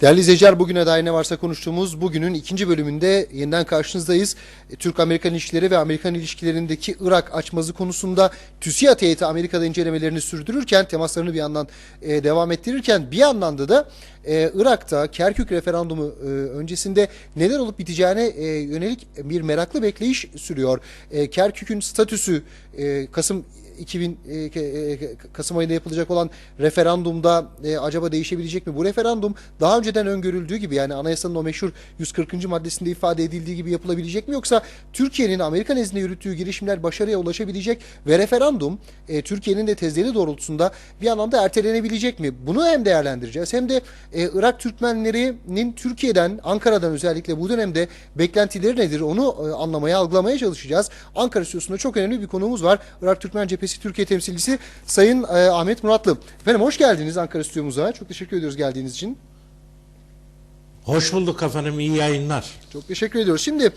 Değerli izleyiciler bugüne dair ne varsa konuştuğumuz bugünün ikinci bölümünde yeniden karşınızdayız. Türk-Amerikan ilişkileri ve Amerikan ilişkilerindeki Irak açmazı konusunda TÜSİAD heyeti Amerika'da incelemelerini sürdürürken, temaslarını bir yandan e, devam ettirirken bir yandan da da e, Irak'ta Kerkük referandumu e, öncesinde neler olup biteceğine e, yönelik bir meraklı bekleyiş sürüyor. E, Kerkük'ün statüsü e, Kasım 2000 e, e, Kasım ayında yapılacak olan referandumda acaba değişebilecek mi? Bu referandum daha önceden öngörüldüğü gibi yani anayasanın o meşhur 140. maddesinde ifade edildiği gibi yapılabilecek mi yoksa Türkiye'nin Amerika nezdinde yürüttüğü girişimler başarıya ulaşabilecek ve referandum Türkiye'nin de tezleri doğrultusunda bir anlamda ertelenebilecek mi? Bunu hem değerlendireceğiz hem de Irak Türkmenlerinin Türkiye'den Ankara'dan özellikle bu dönemde beklentileri nedir onu anlamaya algılamaya çalışacağız. Ankara stüdyosunda çok önemli bir konuğumuz var. Irak Türkmen Cephesi Türkiye temsilcisi Sayın e, Ahmet Muratlı. Efendim hoş geldiniz Ankara stüdyomuza. Çok teşekkür ediyoruz geldiğiniz için. Hoş bulduk efendim, iyi yayınlar. Çok teşekkür ediyoruz. Şimdi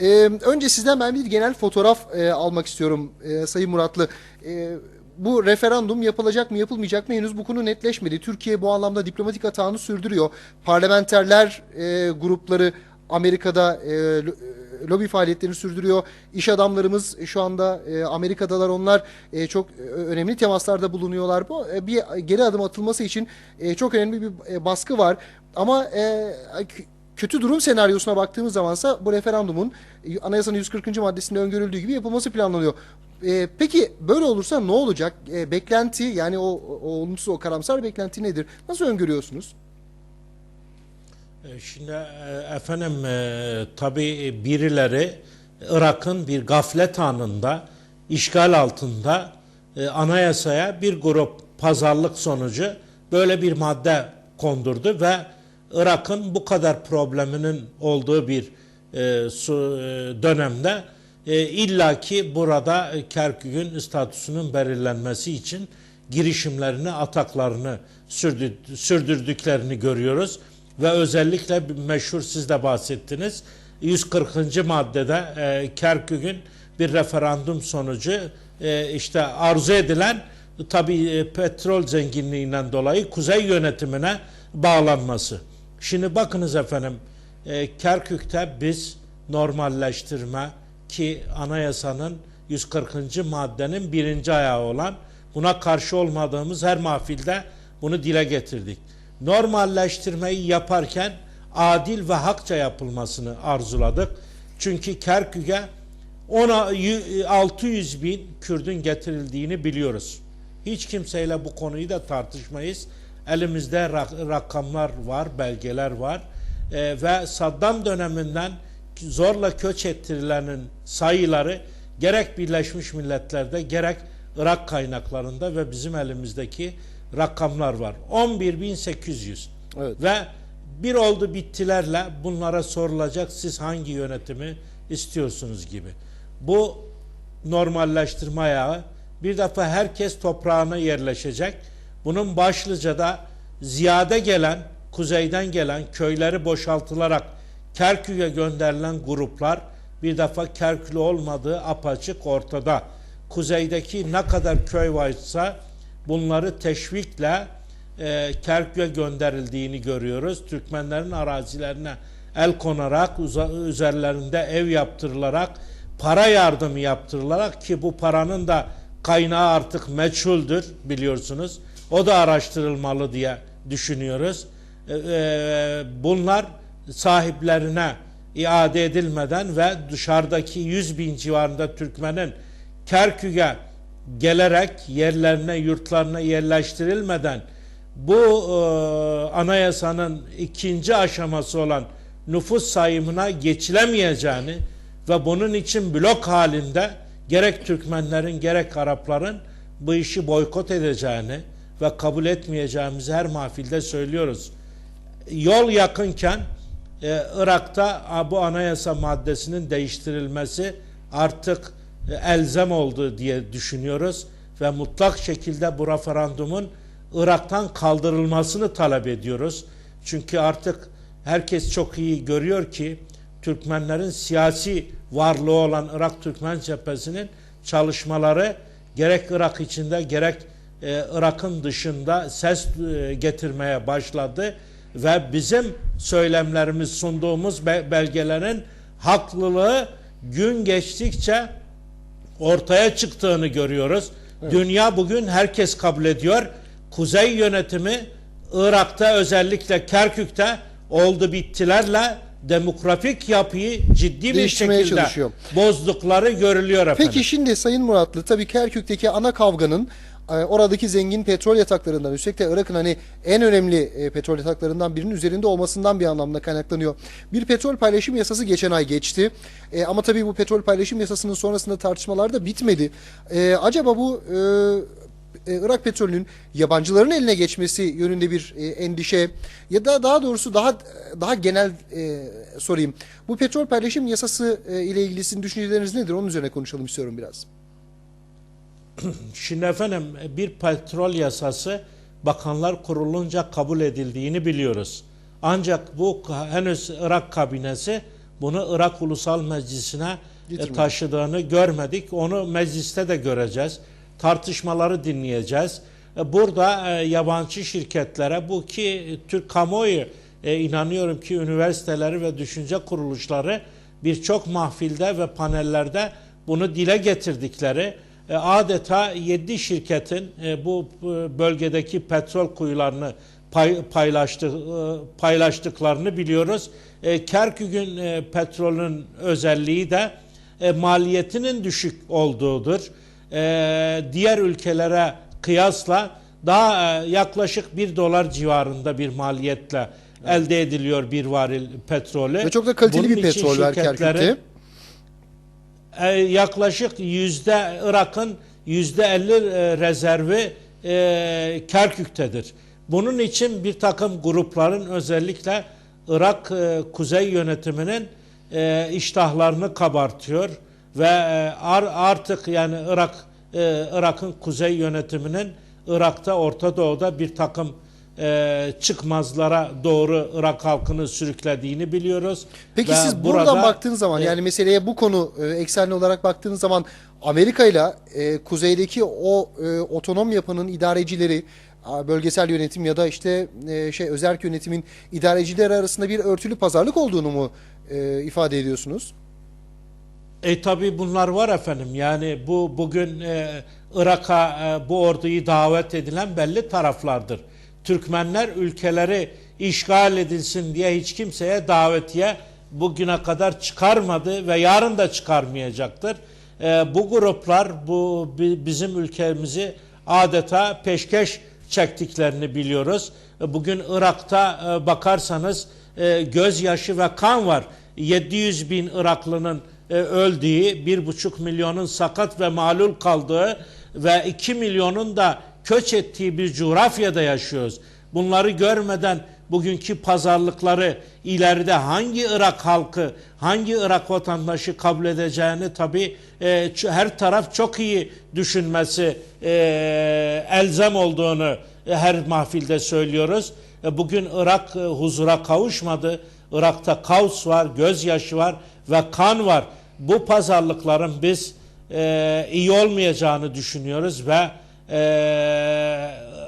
e, önce sizden ben bir genel fotoğraf e, almak istiyorum e, Sayın Muratlı. E, bu referandum yapılacak mı yapılmayacak mı henüz bu konu netleşmedi. Türkiye bu anlamda diplomatik hatağını sürdürüyor. Parlamenterler e, grupları Amerika'da e, lobi faaliyetlerini sürdürüyor. İş adamlarımız şu anda e, Amerika'dalar. Onlar e, çok e, önemli temaslarda bulunuyorlar. Bu e, bir geri adım atılması için e, çok önemli bir e, baskı var. Ama e, kötü durum senaryosuna baktığımız zamansa bu referandumun e, anayasanın 140. maddesinde öngörüldüğü gibi yapılması planlanıyor. E, peki böyle olursa ne olacak? E, beklenti yani o, o olumsuz o karamsar beklenti nedir? Nasıl öngörüyorsunuz? E, Şimdi e, efendim e, tabii birileri Irak'ın bir gaflet anında işgal altında anayasaya bir grup pazarlık sonucu böyle bir madde kondurdu ve Irak'ın bu kadar probleminin olduğu bir dönemde e, illaki burada e, Kerkük'ün statüsünün belirlenmesi için girişimlerini, ataklarını sürdü, sürdürdüklerini görüyoruz. Ve özellikle meşhur siz de bahsettiniz 140. maddede e, Kerkük'ün bir referandum sonucu e, işte arzu edilen tabii e, petrol zenginliğinden dolayı kuzey yönetimine bağlanması. Şimdi bakınız efendim e, Kerkük'te biz normalleştirme ki anayasanın 140. maddenin birinci ayağı olan buna karşı olmadığımız her mahfilde bunu dile getirdik. Normalleştirmeyi yaparken adil ve hakça yapılmasını arzuladık. Çünkü Kerkük'e ona yü- 600 bin Kürdün getirildiğini biliyoruz. Hiç kimseyle bu konuyu da tartışmayız. Elimizde rak- rakamlar var, belgeler var. Ee, ve Saddam döneminden zorla köç ettirilenin sayıları gerek Birleşmiş Milletler'de gerek Irak kaynaklarında ve bizim elimizdeki rakamlar var. 11.800 Evet. ve bir oldu bittilerle bunlara sorulacak siz hangi yönetimi istiyorsunuz gibi. Bu normalleştirme ayağı bir defa herkes toprağına yerleşecek. Bunun başlıca da ziyade gelen, kuzeyden gelen köyleri boşaltılarak Kerkük'e gönderilen gruplar bir defa Kerkülü olmadığı apaçık ortada. Kuzeydeki ne kadar köy varsa bunları teşvikle e, Kerkük'e gönderildiğini görüyoruz. Türkmenlerin arazilerine el konarak, üzerlerinde ev yaptırılarak, para yardımı yaptırılarak ki bu paranın da kaynağı artık meçhuldür biliyorsunuz. O da araştırılmalı diye düşünüyoruz. E, e, bunlar sahiplerine iade edilmeden ve dışarıdaki 100 bin civarında Türkmenin Kerkük'e gelerek yerlerine, yurtlarına yerleştirilmeden bu e, anayasanın ikinci aşaması olan nüfus sayımına geçilemeyeceğini ve bunun için blok halinde gerek Türkmenlerin gerek Arapların bu işi boykot edeceğini ve kabul etmeyeceğimizi her mahfilde söylüyoruz. Yol yakınken e, Irak'ta bu anayasa maddesinin değiştirilmesi artık elzem oldu diye düşünüyoruz ve mutlak şekilde bu referandumun Irak'tan kaldırılmasını talep ediyoruz. Çünkü artık herkes çok iyi görüyor ki Türkmenlerin siyasi varlığı olan Irak Türkmen cephesinin çalışmaları gerek Irak içinde gerek e, Irak'ın dışında ses e, getirmeye başladı ve bizim söylemlerimiz sunduğumuz be- belgelerin haklılığı gün geçtikçe ortaya çıktığını görüyoruz. Dünya bugün herkes kabul ediyor. Kuzey yönetimi Irak'ta özellikle Kerkük'te oldu bittilerle demografik yapıyı ciddi bir şekilde bozdukları görülüyor efendim. Peki şimdi Sayın Muratlı tabii Kerkük'teki ana kavganın oradaki zengin petrol yataklarından üstelik de Irak'ın hani en önemli e, petrol yataklarından birinin üzerinde olmasından bir anlamda kaynaklanıyor. Bir petrol paylaşım yasası geçen ay geçti. E, ama tabii bu petrol paylaşım yasasının sonrasında tartışmalar da bitmedi. E, acaba bu e, e, Irak petrolünün yabancıların eline geçmesi yönünde bir e, endişe ya da daha doğrusu daha daha genel e, sorayım. Bu petrol paylaşım yasası ile ilgili sizin düşünceleriniz nedir? Onun üzerine konuşalım istiyorum biraz. Şimdi efendim bir petrol yasası bakanlar kurulunca kabul edildiğini biliyoruz. Ancak bu henüz Irak kabinesi bunu Irak Ulusal Meclisi'ne e, Getirmedi. taşıdığını görmedik. Onu mecliste de göreceğiz. Tartışmaları dinleyeceğiz. E, Burada e, yabancı şirketlere bu ki Türk kamuoyu inanıyorum ki üniversiteleri ve düşünce kuruluşları birçok mahfilde ve panellerde bunu dile getirdikleri adeta 7 şirketin e, bu e, bölgedeki petrol kuyularını pay, paylaştı, e, paylaştıklarını biliyoruz. E, Kerkük'ün e, petrolün özelliği de e, maliyetinin düşük olduğudur. E, diğer ülkelere kıyasla daha e, yaklaşık 1 dolar civarında bir maliyetle elde ediliyor bir varil petrolü. Ve çok da kaliteli Bunun bir petrol var Kerkük'te. E, yaklaşık yüzde Irak'ın yüzde 50 e, rezervi e, Kerkük'tedir. Bunun için bir takım grupların özellikle Irak kuzey yönetiminin iştahlarını kabartıyor ve ar- artık yani Irak Irak'ın kuzey yönetiminin Irak'ta Orta Doğu'da bir takım e, çıkmazlara doğru Irak halkını sürüklediğini biliyoruz. Peki Ve siz buradan burada, baktığınız zaman e, yani meseleye bu konu e, eksenli olarak baktığınız zaman Amerika ile e, kuzeydeki o e, otonom yapının idarecileri bölgesel yönetim ya da işte e, şey özerk yönetimin idarecileri arasında bir örtülü pazarlık olduğunu mu e, ifade ediyorsunuz? E tabi bunlar var efendim. Yani bu bugün e, Irak'a e, bu orduyu davet edilen belli taraflardır. Türkmenler ülkeleri işgal edilsin diye hiç kimseye davetiye bugüne kadar çıkarmadı ve yarın da çıkarmayacaktır. E, bu gruplar bu bi- bizim ülkemizi adeta peşkeş çektiklerini biliyoruz. Bugün Irak'ta e, bakarsanız e, gözyaşı ve kan var. 700 bin Iraklının e, öldüğü, bir buçuk milyonun sakat ve malul kaldığı ve 2 milyonun da köç ettiği bir coğrafyada yaşıyoruz. Bunları görmeden bugünkü pazarlıkları ileride hangi Irak halkı, hangi Irak vatandaşı kabul edeceğini tabi her taraf çok iyi düşünmesi e, elzem olduğunu e, her mahfilde söylüyoruz. E, Bugün Irak e, huzura kavuşmadı. Irak'ta kaos var, gözyaşı var ve kan var. Bu pazarlıkların biz e, iyi olmayacağını düşünüyoruz ve e,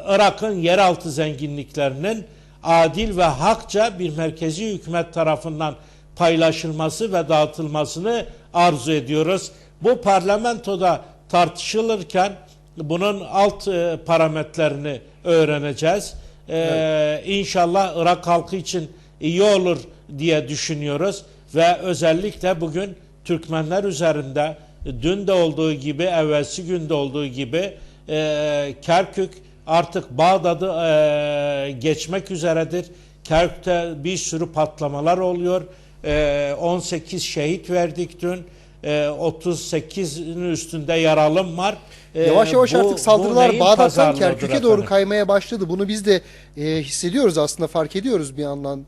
Irak'ın yeraltı zenginliklerinin adil ve hakça bir merkezi hükümet tarafından paylaşılması ve dağıtılmasını arzu ediyoruz. Bu parlamentoda tartışılırken bunun alt e, parametrelerini öğreneceğiz. Ee, İnşallah Irak halkı için iyi olur diye düşünüyoruz ve özellikle bugün Türkmenler üzerinde dün de olduğu gibi, evvelsi günde olduğu gibi e, Kerkük artık Bağdat'ı e, geçmek üzeredir. Kerkük'te bir sürü patlamalar oluyor. E, 18 şehit verdik dün. E, 38'in üstünde yaralım var. E, Yavaş yavaş bu- artık saldırılar Bağdat'tan Kerkük'e doğru kaymaya başladı. Bunu biz de e, hissediyoruz aslında fark ediyoruz bir yandan.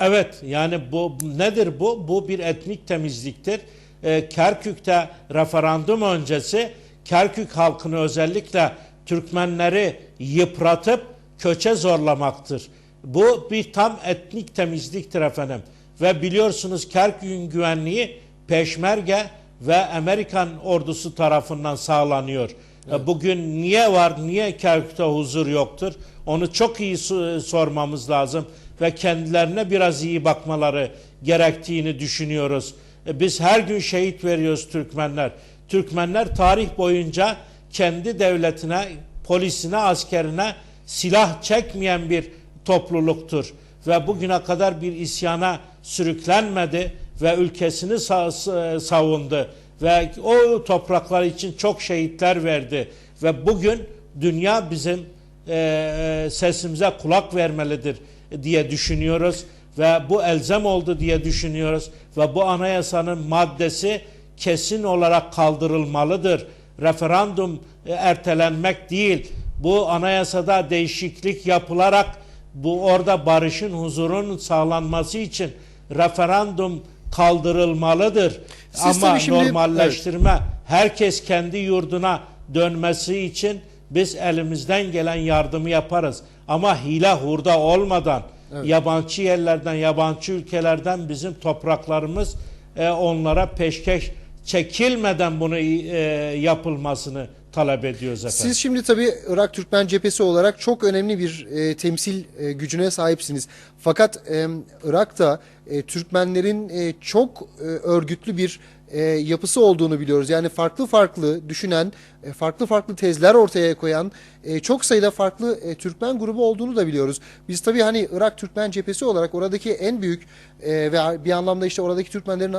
Evet yani bu nedir bu? Bu bir etnik temizliktir. Ee, Kerkük'te referandum öncesi Kerkük halkını özellikle Türkmenleri yıpratıp köçe zorlamaktır. Bu bir tam etnik temizliktir efendim. Ve biliyorsunuz Kerkük'ün güvenliği Peşmerge ve Amerikan ordusu tarafından sağlanıyor. E, Bugün niye var, niye Kerkük'te huzur yoktur? Onu çok iyi so- sormamız lazım ve kendilerine biraz iyi bakmaları gerektiğini düşünüyoruz. E, Biz her gün şehit veriyoruz Türkmenler. Türkmenler tarih boyunca kendi devletine, polisine, askerine silah çekmeyen bir topluluktur. Ve bugüne kadar bir isyana sürüklenmedi ve ülkesini sa- savundu. Ve o topraklar için çok şehitler verdi. Ve bugün dünya bizim e, sesimize kulak vermelidir diye düşünüyoruz ve bu elzem oldu diye düşünüyoruz ve bu anayasanın maddesi kesin olarak kaldırılmalıdır. Referandum e, ertelenmek değil. Bu anayasada değişiklik yapılarak bu orada barışın, huzurun sağlanması için referandum kaldırılmalıdır. Siz Ama şimdi- normalleştirme herkes kendi yurduna dönmesi için biz elimizden gelen yardımı yaparız. Ama hile hurda olmadan yabancı yerlerden, yabancı ülkelerden bizim topraklarımız e, onlara peşkeş çekilmeden bunu e, yapılmasını talep ediyoruz efendim. Siz şimdi tabii Irak Türkmen cephesi olarak çok önemli bir e, temsil e, gücüne sahipsiniz. Fakat e, Irak'ta e, Türkmenlerin e, çok e, örgütlü bir e, yapısı olduğunu biliyoruz. Yani farklı farklı düşünen, e, farklı farklı tezler ortaya koyan e, çok sayıda farklı e, Türkmen grubu olduğunu da biliyoruz. Biz tabii hani Irak Türkmen cephesi olarak oradaki en büyük e, ve bir anlamda işte oradaki Türkmenlerin e,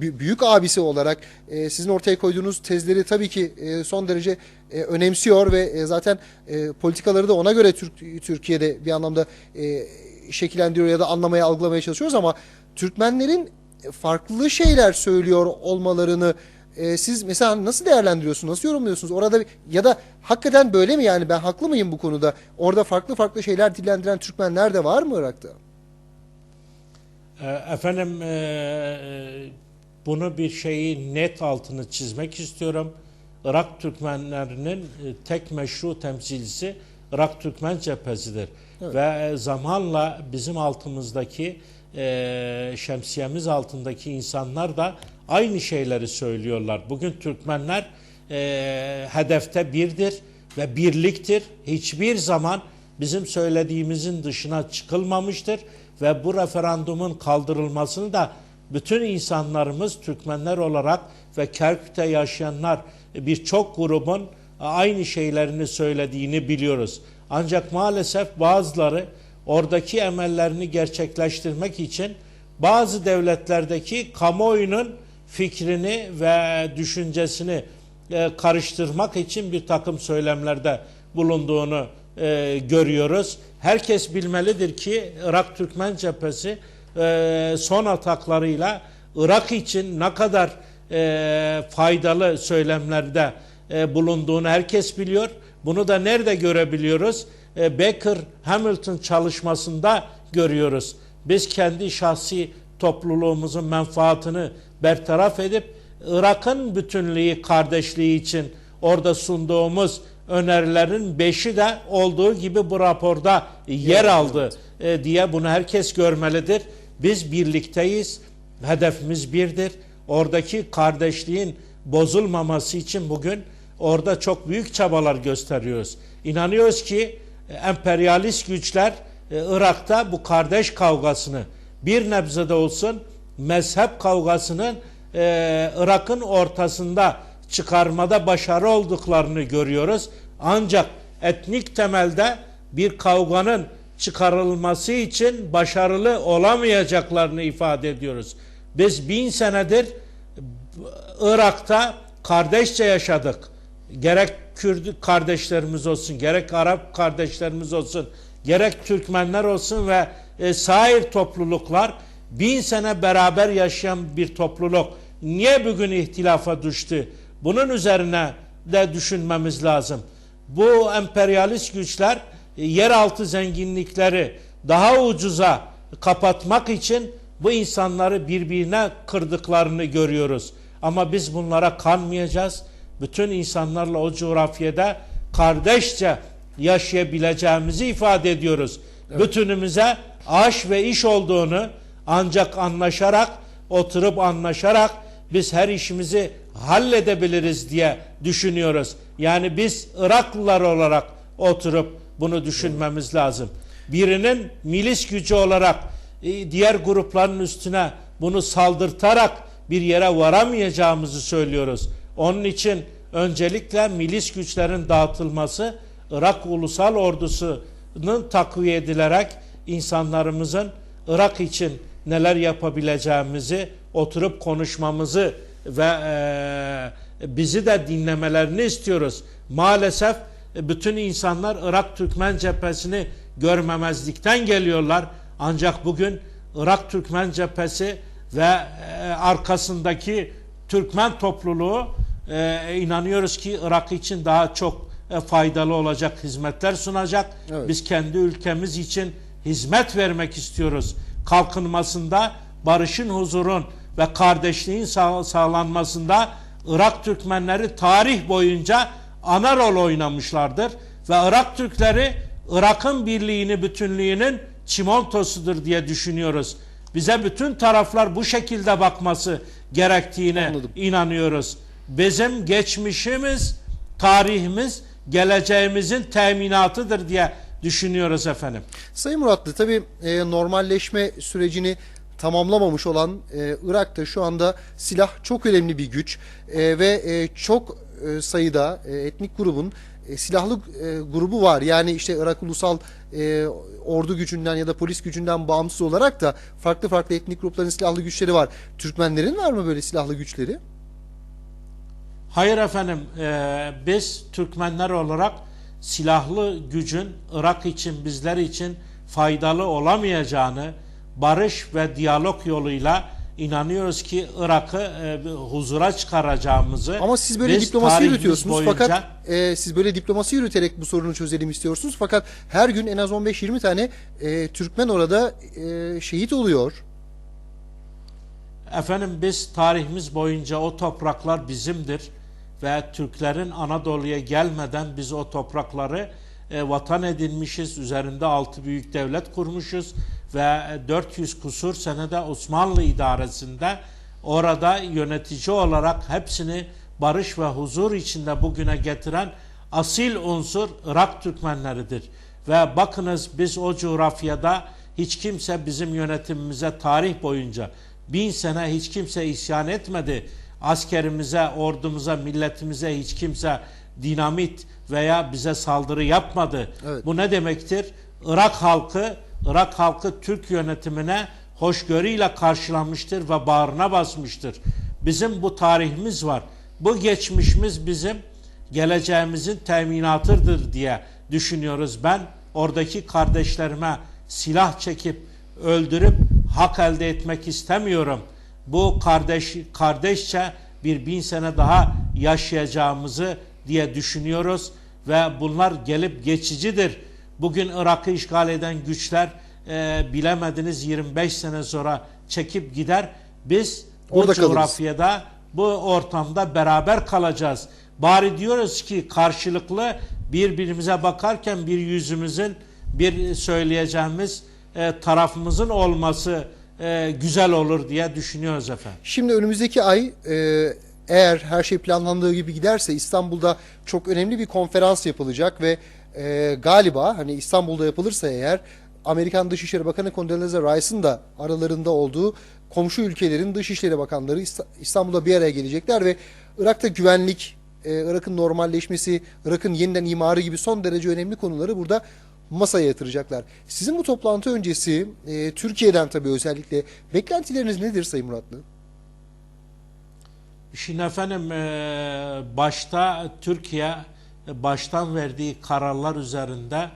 bü- büyük abisi olarak e, sizin ortaya koyduğunuz tezleri tabii ki e, son derece e, önemsiyor ve e, zaten e, politikaları da ona göre Türk, Türkiye'de bir anlamda e, şekillendiriyor ya da anlamaya algılamaya çalışıyoruz ama Türkmenlerin farklı şeyler söylüyor olmalarını e, siz mesela nasıl değerlendiriyorsunuz, nasıl yorumluyorsunuz? Orada ya da hakikaten böyle mi yani ben haklı mıyım bu konuda? Orada farklı farklı şeyler dillendiren Türkmenler de var mı Irak'ta? E, Efendim e, bunu bir şeyi net altını çizmek istiyorum. Irak Türkmenlerinin e, tek meşru temsilcisi Irak Türkmen cephesidir. Evet. Ve e, zamanla bizim altımızdaki e, şemsiyemiz altındaki insanlar da aynı şeyleri söylüyorlar. Bugün Türkmenler e, hedefte birdir ve birliktir. Hiçbir zaman bizim söylediğimizin dışına çıkılmamıştır ve bu referandumun kaldırılmasını da bütün insanlarımız Türkmenler olarak ve Kerkük'te yaşayanlar e, birçok grubun aynı şeylerini söylediğini biliyoruz. Ancak maalesef bazıları oradaki emellerini gerçekleştirmek için bazı devletlerdeki kamuoyunun fikrini ve düşüncesini e, karıştırmak için bir takım söylemlerde bulunduğunu e, görüyoruz. Herkes bilmelidir ki Irak Türkmen cephesi e, son ataklarıyla Irak için ne kadar faydalı söylemlerde bulunduğunu herkes biliyor. Bunu da nerede görebiliyoruz? E, Baker Hamilton çalışmasında görüyoruz. Biz kendi şahsi topluluğumuzun menfaatini bertaraf edip Irak'ın bütünlüğü, kardeşliği için orada sunduğumuz önerilerin beşi de olduğu gibi bu raporda yer aldı e, diye bunu herkes görmelidir. Biz birlikteyiz. Hedefimiz birdir. Oradaki kardeşliğin bozulmaması için bugün orada çok büyük çabalar gösteriyoruz. İnanıyoruz ki emperyalist güçler e, Irak'ta bu kardeş kavgasını bir nebzede olsun mezhep kavgasının e, Irak'ın ortasında çıkarmada başarı olduklarını görüyoruz. Ancak etnik temelde bir kavganın çıkarılması için başarılı olamayacaklarını ifade ediyoruz. Biz bin senedir Irak'ta kardeşçe yaşadık. Gerek Kürt kardeşlerimiz olsun, gerek Arap kardeşlerimiz olsun, gerek Türkmenler olsun ve e, sair topluluklar bin sene beraber yaşayan bir topluluk. Niye bugün ihtilafa düştü? Bunun üzerine de düşünmemiz lazım. Bu emperyalist güçler e, yeraltı zenginlikleri daha ucuza kapatmak için bu insanları birbirine kırdıklarını görüyoruz. Ama biz bunlara kanmayacağız. Bütün insanlarla o coğrafyada kardeşçe yaşayabileceğimizi ifade ediyoruz. Bütünümüze aş ve iş olduğunu ancak anlaşarak, oturup anlaşarak biz her işimizi halledebiliriz diye düşünüyoruz. Yani biz Iraklılar olarak oturup bunu düşünmemiz lazım. Birinin milis gücü olarak e, diğer grupların üstüne bunu saldırtarak bir yere varamayacağımızı söylüyoruz. Onun için öncelikle milis güçlerin dağıtılması Irak Ulusal Ordusu'nun takviye edilerek insanlarımızın Irak için neler yapabileceğimizi oturup konuşmamızı ve e, bizi de dinlemelerini istiyoruz. Maalesef e, bütün insanlar Irak Türkmen cephesini görmemezlikten geliyorlar. Ancak bugün Irak Türkmen cephesi ve e, arkasındaki Türkmen topluluğu e, inanıyoruz ki Irak için daha çok e, faydalı olacak hizmetler sunacak. Evet. Biz kendi ülkemiz için hizmet vermek istiyoruz. Kalkınmasında barışın, huzurun ve kardeşliğin sağ- sağlanmasında Irak Türkmenleri tarih boyunca ana rol oynamışlardır. Ve Irak Türkleri Irak'ın birliğini, bütünlüğünün çimentosudur diye düşünüyoruz. Bize bütün taraflar bu şekilde bakması gerektiğine Anladım. inanıyoruz. Bizim geçmişimiz, tarihimiz, geleceğimizin teminatıdır diye düşünüyoruz efendim. Sayın Muratlı tabii e, normalleşme sürecini tamamlamamış olan e, Irak'ta şu anda silah çok önemli bir güç E, ve e, çok e, sayıda e, etnik grubun e, silahlı e, grubu var. Yani işte Irak Ulusal e, ordu gücünden ya da polis gücünden bağımsız olarak da farklı farklı etnik grupların silahlı güçleri var. Türkmenlerin var mı böyle silahlı güçleri? Hayır efendim, e, biz Türkmenler olarak silahlı gücün Irak için, bizler için faydalı olamayacağını barış ve diyalog yoluyla inanıyoruz ki Irak'ı e, huzura çıkaracağımızı Ama siz böyle diplomasi yürütüyorsunuz. Boyunca- fakat e, siz böyle diplomasi yürüterek bu sorunu çözelim istiyorsunuz. Fakat her gün en az 15-20 tane e, Türkmen orada e, şehit oluyor. Efendim biz tarihimiz boyunca o topraklar bizimdir ve Türklerin Anadolu'ya gelmeden biz o toprakları e, vatan edinmişiz. Üzerinde altı büyük devlet kurmuşuz ve e, 400 kusur senede Osmanlı idaresinde orada yönetici olarak hepsini barış ve huzur içinde bugüne getiren asil unsur Irak Türkmenleridir. Ve bakınız biz o coğrafyada hiç kimse bizim yönetimimize tarih boyunca bin sene hiç kimse isyan etmedi. Askerimize, ordumuza, milletimize hiç kimse dinamit veya bize saldırı yapmadı. Evet. Bu ne demektir? Irak halkı, Irak halkı Türk yönetimine hoşgörüyle karşılanmıştır ve bağrına basmıştır. Bizim bu tarihimiz var. Bu geçmişimiz bizim geleceğimizin teminatıdır diye düşünüyoruz. Ben oradaki kardeşlerime silah çekip öldürüp hak elde etmek istemiyorum. Bu kardeş kardeşçe bir bin sene daha yaşayacağımızı diye düşünüyoruz ve bunlar gelip geçicidir. Bugün Irak'ı işgal eden güçler e, bilemediniz 25 sene sonra çekip gider. Biz bu Orada kalırız. coğrafyada bu ortamda beraber kalacağız. Bari diyoruz ki karşılıklı birbirimize bakarken bir yüzümüzün bir söyleyeceğimiz e, tarafımızın olması e, güzel olur diye düşünüyoruz efendim. Şimdi önümüzdeki ay e, eğer her şey planlandığı gibi giderse İstanbul'da çok önemli bir konferans yapılacak ve e, galiba hani İstanbul'da yapılırsa eğer Amerikan Dışişleri Bakanı Condoleezza Rice'ın da aralarında olduğu komşu ülkelerin Dışişleri Bakanları İsta- İstanbul'da bir araya gelecekler ve Irak'ta güvenlik, e, Irak'ın normalleşmesi, Irak'ın yeniden imarı gibi son derece önemli konuları burada masaya yatıracaklar. Sizin bu toplantı öncesi e, Türkiye'den tabii özellikle beklentileriniz nedir Sayın Muratlı? Şimdi efendim e, başta Türkiye e, baştan verdiği kararlar üzerinde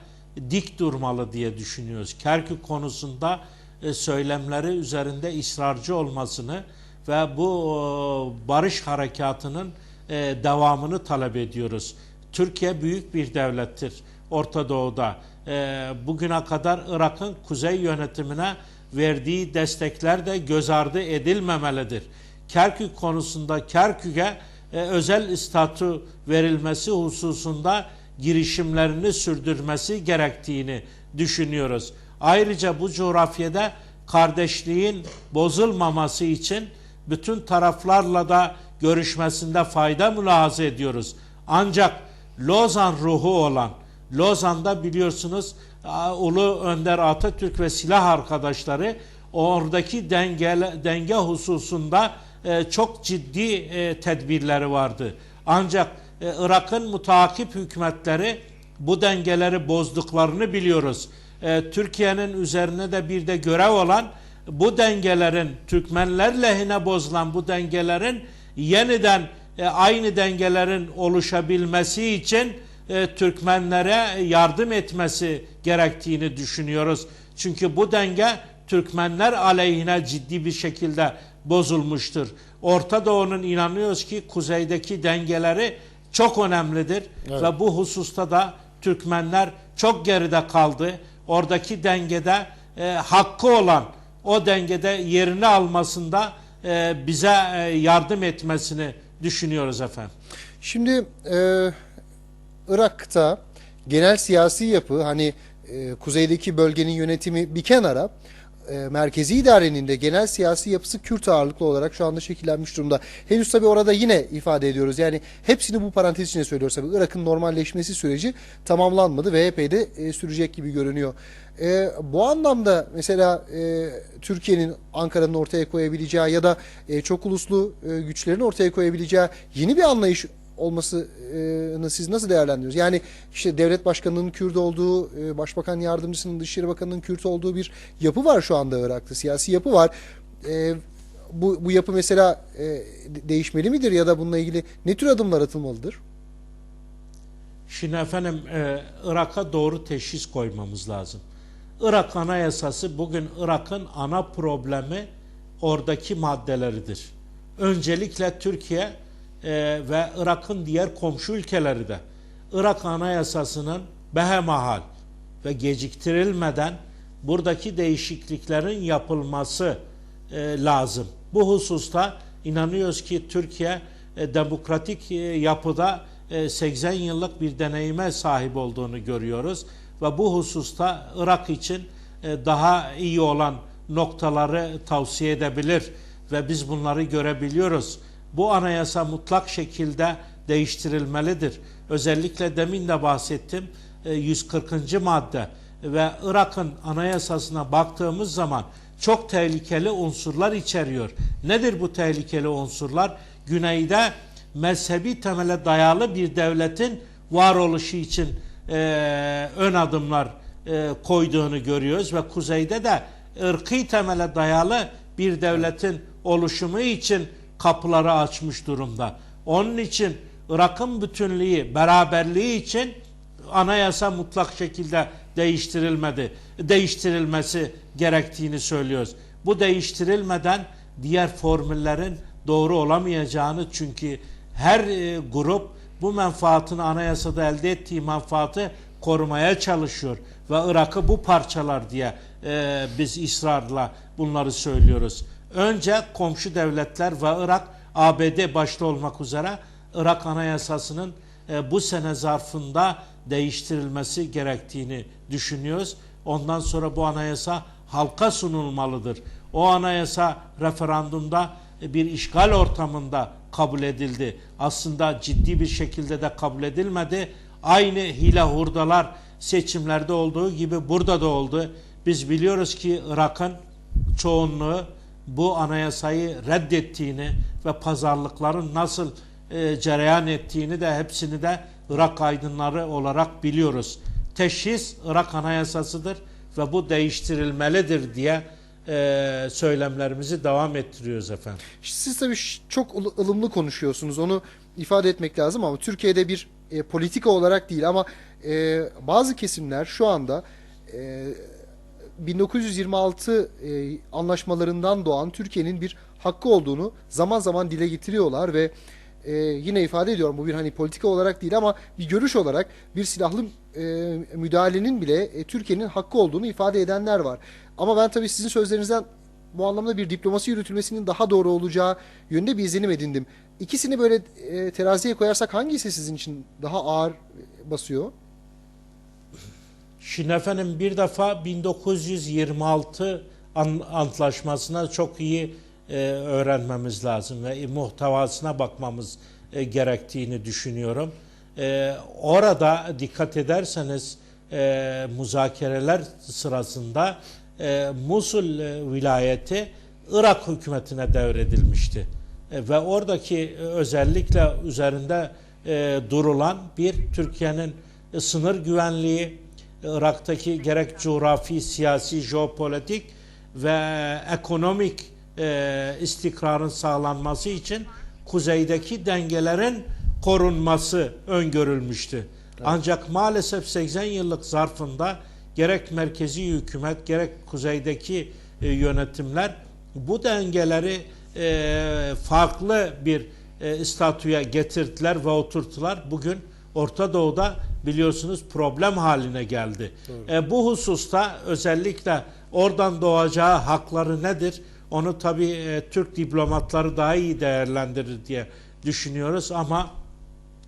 dik durmalı diye düşünüyoruz. Kerkük konusunda e, söylemleri üzerinde ısrarcı olmasını ve bu e, barış harekatının e, devamını talep ediyoruz. Türkiye büyük bir devlettir Orta Doğu'da. E, bugüne kadar Irak'ın kuzey yönetimine verdiği destekler de göz ardı edilmemelidir. Kerkük konusunda Kerkük'e e, özel statü verilmesi hususunda girişimlerini sürdürmesi gerektiğini düşünüyoruz. Ayrıca bu coğrafyada kardeşliğin bozulmaması için bütün taraflarla da görüşmesinde fayda mülahaza ediyoruz. Ancak Lozan ruhu olan, Lozan'da biliyorsunuz Ulu Önder Atatürk ve silah arkadaşları oradaki denge, denge hususunda e, çok ciddi e, tedbirleri vardı. Ancak e, Irak'ın mutakip hükümetleri bu dengeleri bozduklarını biliyoruz. E, Türkiye'nin üzerine de bir de görev olan bu dengelerin Türkmenler lehine bozulan bu dengelerin yeniden e, aynı dengelerin oluşabilmesi için e, Türkmenlere yardım etmesi gerektiğini düşünüyoruz. Çünkü bu denge Türkmenler aleyhine ciddi bir şekilde bozulmuştur. Orta Doğu'nun inanıyoruz ki kuzeydeki dengeleri çok önemlidir Evet. ve bu hususta da Türkmenler çok geride kaldı. Oradaki dengede e, hakkı olan o dengede yerini almasında e, bize e, yardım etmesini düşünüyoruz efendim. Şimdi e, Irak'ta genel siyasi yapı hani e, kuzeydeki bölgenin yönetimi bir kenara e, merkezi idarenin de genel siyasi yapısı Kürt ağırlıklı olarak şu anda şekillenmiş durumda. Henüz tabii orada yine ifade ediyoruz. Yani hepsini bu parantez içine söylüyoruz tabii. Irak'ın normalleşmesi süreci tamamlanmadı ve epey de e, sürecek gibi görünüyor. E, bu anlamda mesela e, Türkiye'nin Ankara'nın ortaya koyabileceği ya da e, çok uluslu e, güçlerin ortaya koyabileceği yeni bir anlayış olmasını siz nasıl değerlendiriyorsunuz? Yani işte devlet başkanının Kürt olduğu, e, başbakan yardımcısının, dışişleri bakanının Kürt olduğu bir yapı var şu anda Irak'ta. Siyasi yapı var. E, bu, bu yapı mesela e, de- değişmeli midir ya da bununla ilgili ne tür adımlar atılmalıdır? Şimdi efendim Irak'a doğru teşhis koymamız lazım. Irak Anayasası bugün Irak'ın ana problemi oradaki maddeleridir. Öncelikle Türkiye e, ve Irak'ın diğer komşu ülkeleri de Irak Anayasası'nın behemahal ve geciktirilmeden buradaki değişikliklerin yapılması e, lazım. Bu hususta inanıyoruz ki Türkiye e, demokratik e, yapıda e, 80 yıllık bir deneyime sahip olduğunu görüyoruz ve bu hususta Irak için e, daha iyi olan noktaları tavsiye edebilir ve biz bunları görebiliyoruz. Bu anayasa mutlak şekilde değiştirilmelidir. Özellikle demin de bahsettim e, 140. madde ve Irak'ın anayasasına baktığımız zaman çok tehlikeli unsurlar içeriyor. Nedir bu tehlikeli unsurlar? Güneyde mezhebi temele dayalı bir devletin varoluşu için e, ön adımlar e, koyduğunu görüyoruz ve kuzeyde de ırkı temele dayalı bir devletin oluşumu için kapıları açmış durumda. Onun için Irak'ın bütünlüğü, beraberliği için anayasa mutlak şekilde değiştirilmedi. Değiştirilmesi gerektiğini söylüyoruz. Bu değiştirilmeden diğer formüllerin doğru olamayacağını çünkü her e, grup bu menfaatını anayasada elde ettiği menfaatı korumaya çalışıyor ve Irak'ı bu parçalar diye e, biz ısrarla bunları söylüyoruz. Önce komşu devletler ve Irak ABD başta olmak üzere Irak Anayasası'nın e, bu sene zarfında değiştirilmesi gerektiğini düşünüyoruz. Ondan sonra bu anayasa halka sunulmalıdır. O anayasa referandumda e, bir işgal ortamında kabul edildi. Aslında ciddi bir şekilde de kabul edilmedi. Aynı hile hurdalar seçimlerde olduğu gibi burada da oldu. Biz biliyoruz ki Irak'ın çoğunluğu bu anayasayı reddettiğini ve pazarlıkların nasıl e, cereyan ettiğini de hepsini de Irak aydınları olarak biliyoruz. Teşhis Irak anayasasıdır ve bu değiştirilmelidir diye e, söylemlerimizi devam ettiriyoruz efendim. Siz tabii çok ılı- ılımlı konuşuyorsunuz. Onu ifade etmek lazım ama Türkiye'de bir e, politika olarak değil ama e, bazı kesimler şu anda e, 1926 e, anlaşmalarından doğan Türkiye'nin bir hakkı olduğunu zaman zaman dile getiriyorlar ve e, yine ifade ediyorum bu bir hani politika olarak değil ama bir görüş olarak bir silahlı e, müdahalenin bile e, Türkiye'nin hakkı olduğunu ifade edenler var. Ama ben tabii sizin sözlerinizden bu anlamda bir diplomasi yürütülmesinin daha doğru olacağı yönde bir izlenim edindim. İkisini böyle e, teraziye koyarsak hangisi sizin için daha ağır e, basıyor? Şimdi efendim bir defa 1926 an- antlaşmasına çok iyi e, öğrenmemiz lazım ve muhtevasına bakmamız e, gerektiğini düşünüyorum. E, orada dikkat ederseniz e, müzakereler sırasında e, Musul e, vilayeti Irak hükümetine devredilmişti. E, ve oradaki özellikle üzerinde e, durulan bir Türkiye'nin e, sınır güvenliği, Irak'taki gerek coğrafi, siyasi, jeopolitik ve ekonomik e, istikrarın sağlanması için kuzeydeki dengelerin korunması öngörülmüştü. Ancak maalesef 80 yıllık zarfında gerek merkezi hükümet gerek kuzeydeki e, yönetimler bu dengeleri e, farklı bir e, statüye getirdiler ve oturttular. Bugün Orta Doğu'da biliyorsunuz problem haline geldi. E, bu hususta özellikle oradan doğacağı hakları nedir? Onu tabii e, Türk diplomatları daha iyi değerlendirir diye düşünüyoruz ama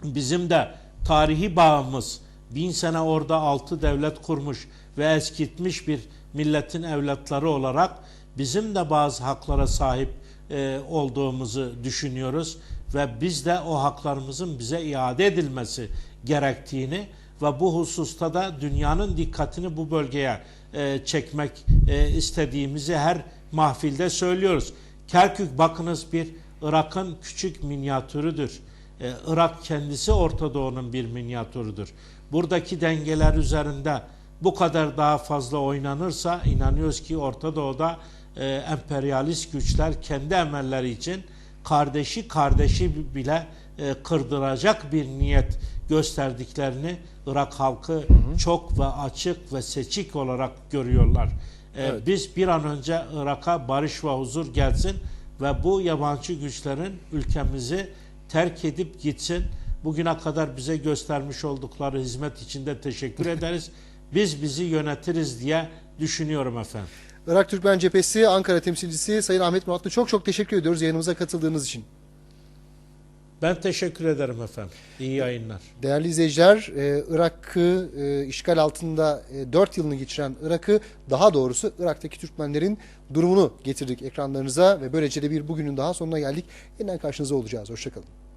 bizim de tarihi bağımız bin sene orada altı devlet kurmuş ve eskitmiş bir milletin evlatları olarak bizim de bazı haklara sahip e, olduğumuzu düşünüyoruz ve biz de o haklarımızın bize iade edilmesi gerektiğini ve bu hususta da dünyanın dikkatini bu bölgeye e, çekmek e, istediğimizi her mahfilde söylüyoruz. Kerkük bakınız bir Irak'ın küçük minyatürüdür. Ee, Irak kendisi Orta Doğu'nun bir minyatürüdür. Buradaki dengeler üzerinde bu kadar daha fazla oynanırsa inanıyoruz ki Orta Doğu'da e, emperyalist güçler kendi emelleri için kardeşi kardeşi bile e, kırdıracak bir niyet gösterdiklerini Irak halkı çok ve açık ve seçik olarak görüyorlar. E, Evet. Biz bir an önce Irak'a barış ve huzur gelsin ve bu yabancı güçlerin ülkemizi terk edip gitsin. Bugüne kadar bize göstermiş oldukları hizmet için de teşekkür ederiz. Biz bizi yönetiriz diye düşünüyorum efendim. Irak Türkmen Cephesi Ankara temsilcisi Sayın Ahmet Muratlı çok çok teşekkür ediyoruz yayınımıza katıldığınız için. Ben teşekkür ederim efendim. İyi yayınlar. Değerli izleyiciler, e, Irak'ı e, işgal altında e, 4 yılını geçiren Irak'ı, daha doğrusu Irak'taki Türkmenlerin durumunu getirdik ekranlarınıza ve böylece de bir bugünün daha sonuna geldik. Yeniden karşınızda olacağız. Hoşçakalın.